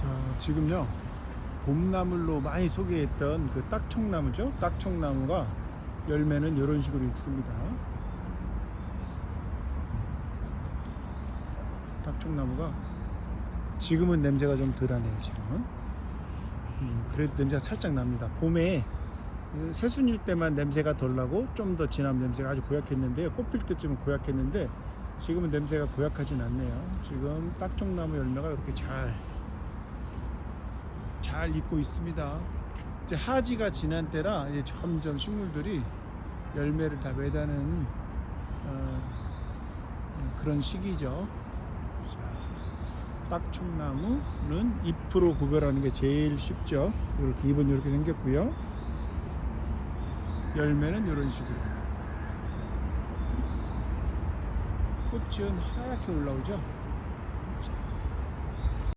자, 지금요. 봄나물로 많이 소개했던 그 딱총나무죠. 딱총나무가 열매는 이런 식으로 익습니다. 딱총나무가 지금은 냄새가 좀 덜하네요. 지금은. 음, 그래도 냄새가 살짝 납니다. 봄에 그 새순일 때만 냄새가 덜 나고 좀더 진한 냄새가 아주 고약했는데요. 꽃필 때쯤은 고약했는데 지금은 냄새가 고약하진 않네요. 지금 딱종나무 열매가 이렇게 잘, 잘 익고 있습니다. 이제 하지가 지난 때라 이제 점점 식물들이 열매를 다 매다는 어, 그런 시기죠. 자, 딱총나무는 잎으로 구별하는 게 제일 쉽죠. 이렇게 잎은 이렇게 생겼고요. 열매는 이런 식으로. 꽃은 하얗게 올라오죠.